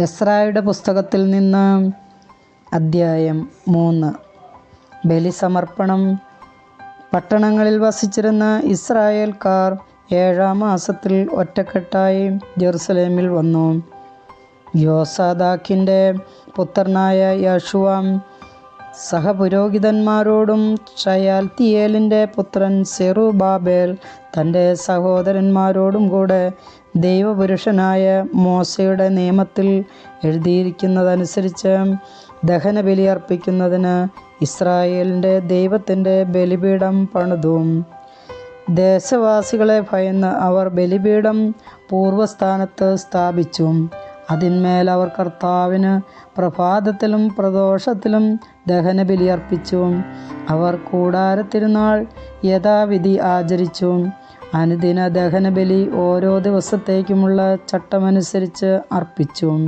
എസ്രായുടെ പുസ്തകത്തിൽ നിന്ന് അദ്ധ്യായം മൂന്ന്. ബലിസമർപ്പണം. പട്ടണങ്ങളിൽ വസിച്ചിരുന്ന ഇസ്രായേൽക്കാർ ഏഴാം മാസത്തിൽ ഒറ്റക്കെട്ടായി ജെറുസലേമിൽ വന്നു. യോസാദാക്കിന്റെ പുത്രനായ യശുവാം സഹപുരോഹിതന്മാരോടും ഷയാൽത്തിയേലിന്റെ പുത്രൻ സെറുബാബേൽ തന്റെ സഹോദരന്മാരോടും കൂടെ ദൈവപുരുഷനായ മോശയുടെ നിയമത്തിൽ എഴുതിയിരിക്കുന്നതനുസരിച്ച് ദഹനബലി അർപ്പിക്കുന്നതിന് ഇസ്രായേലിന്റെ ദൈവത്തിന്റെ ബലിപീഠം പണിതു. ദേശവാസികളെ ഭയന്ന് അവർ ബലിപീഠം പൂർവസ്ഥാനത്ത് സ്ഥാപിച്ചു. അതിന്മേൽ അവർ കർത്താവിന് പ്രഭാതത്തിലും പ്രദോഷത്തിലും ദഹനബലി അർപ്പിച്ചു. അവർ കൂടാരത്തിരുന്നാൾ യഥാവിധി ആചരിച്ചു. അനുദിന ദഹനബലി ഓരോ ദിവസത്തേക്കുമുള്ള ചട്ടമനുസരിച്ച് അർപ്പിച്ചു.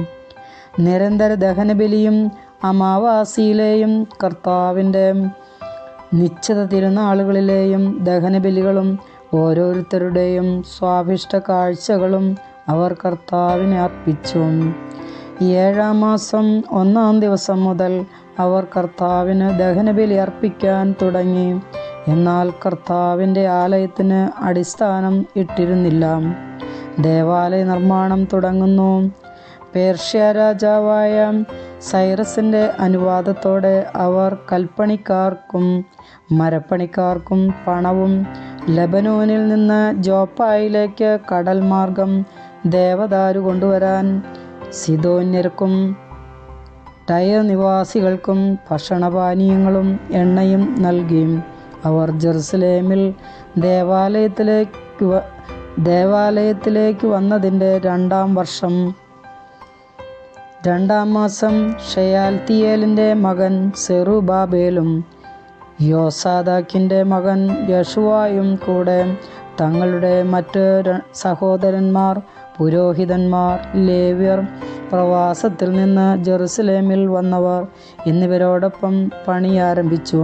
നിരന്തര ദഹനബലിയും അമാവാസിയിലെയും കർത്താവിന്റെ നിശ്ചിത തിരുനാളുകളിലെയും ദഹനബലികളും ഓരോരുത്തരുടെയും സ്വാഭിഷ്ട കാഴ്ചകളും അവർ കർത്താവിനെ അർപ്പിച്ചു. ഏഴാം മാസം ഒന്നാം ദിവസം മുതൽ അവർ കർത്താവിന് ദഹനബലി അർപ്പിക്കാൻ തുടങ്ങി. എന്നാൽ കർത്താവിന്റെ ആലയത്തിന് അടിസ്ഥാനം ഇട്ടിരുന്നില്ല. ദേവാലയ നിർമ്മാണം തുടങ്ങുന്നു. പേർഷ്യ രാജാവായ സൈറസിന്റെ അനുവാദത്തോടെ അവർ കൽപ്പണിക്കാർക്കും മരപ്പണിക്കാർക്കും പണവും ലബനോനിൽ നിന്ന് ജോപ്പായിലേക്ക് കടൽ മാർഗം ദേവദാരു കൊണ്ടുവരാൻ സിതോന്യർക്കും ടയർ നിവാസികൾക്കും ഭക്ഷണപാനീയങ്ങളും എണ്ണയും നൽകി. അവർ ജെറുസലേമിൽ ദേവാലയത്തിലേക്ക് ദേവാലയത്തിലേക്ക് വന്നതിന്റെ രണ്ടാം വർഷം. രണ്ടാം മാസം ഷെയാൽത്തിയേലിന്റെ മകൻ സെറുബാബേലും യോസാദാക്കിന്റെ മകൻ യഷുവായും കൂടെ തങ്ങളുടെ മറ്റ് സഹോദരന്മാർ പുരോഹിതന്മാർ ലേവ്യർ പ്രവാസത്തിൽ നിന്ന് ജെറുസലേമിൽ വന്നവർ എന്നിവരോടൊപ്പം പണി ആരംഭിച്ചു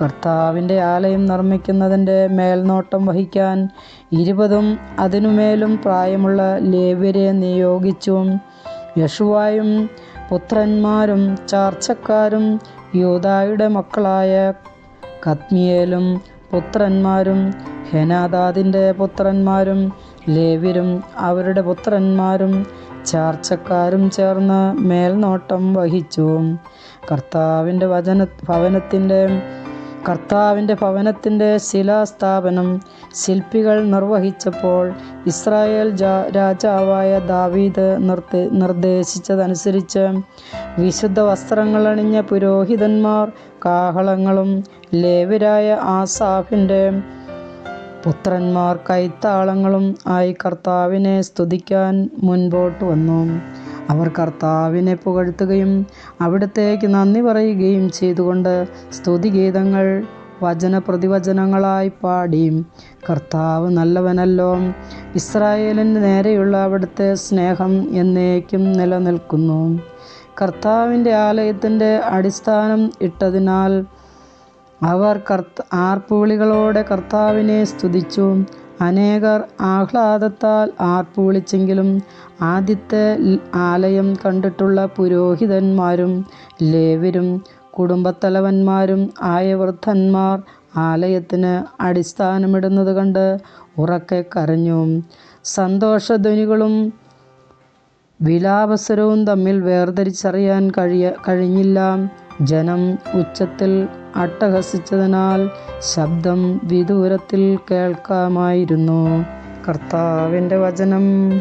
കർത്താവിന്റെ ആലയം നിർമ്മിക്കുന്നതിന്റെ മേൽനോട്ടം വഹിക്കാൻ ഇരുപതും അതിനുമേലും പ്രായമുള്ള ലേവ്യരെ നിയോഗിച്ചു യശുവായും പുത്രന്മാരും ചാർച്ചക്കാരും യൂതായുടെ മക്കളായ കത്മിയേലും പുത്രന്മാരും ഹെനാദാദിന്റെ പുത്രന്മാരും ലേവ്യരും അവരുടെ പുത്രന്മാരും ചാർച്ചക്കാരും ചേർന്ന് മേൽനോട്ടം വഹിച്ചു. കർത്താവിന്റെ വചന ഭവനത്തിന്റെ കർത്താവിന്റെ ഭവനത്തിന്റെ ശിലാസ്ഥാപനം ശില്പികൾ നിർവഹിച്ചപ്പോൾ ഇസ്രായേൽ രാജാവായ ദാവീദ് നിർദ്ദേ നിർദ്ദേശിച്ചതനുസരിച്ച് വിശുദ്ധ വസ്ത്രങ്ങൾ അണിഞ്ഞ പുരോഹിതന്മാർ കാഹളങ്ങളും ലേവരായ ആസാഫിന്റെ പുത്രന്മാർ കൈത്താളങ്ങളും ആയി കർത്താവിനെ സ്തുതിക്കാൻ മുൻപോട്ട് വന്നു. അവർ കർത്താവിനെ പുകഴ്ത്തുകയും അവിടത്തേക്ക് നന്ദി പറയുകയും ചെയ്തുകൊണ്ട് സ്തുതിഗീതങ്ങൾ വചന പ്രതിവചനങ്ങളായി പാടി. കർത്താവ് നല്ലവനല്ലോ. ഇസ്രായേലിന് നേരെയുള്ള അവിടുത്തെ സ്നേഹം എന്നേക്കും നിലനിൽക്കുന്നു. കർത്താവിന്റെ ആലയത്തിന്റെ അടിസ്ഥാനം ഇട്ടതിനാൽ അവർ കർത്ത ആർപ്പുവിളികളോടെ കർത്താവിനെ സ്തുതിച്ചു. അനേകർ ആഹ്ലാദത്താൽ ആർപ്പുവിളിച്ചെങ്കിലും ആദ്യത്തെ ആലയം കണ്ടിട്ടുള്ള പുരോഹിതന്മാരും ലേവരും കുടുംബത്തലവന്മാരും ആയ വൃദ്ധന്മാർ ആലയത്തിന് അടിസ്ഥാനമിടുന്നത് കണ്ട് ഉറക്കെ കരഞ്ഞു. സന്തോഷധ്വനികളും വിലാപസരവും തമ്മിൽ വേർതിരിച്ചറിയാൻ കഴിയ കഴിഞ്ഞില്ല. ജനം ഉച്ചത്തിൽ അട്ടഹസിച്ചതിനാൽ ശബ്ദം വിദൂരത്തിൽ കേൾക്കാമായിരുന്നു. കർത്താവിന്റെ വചനം.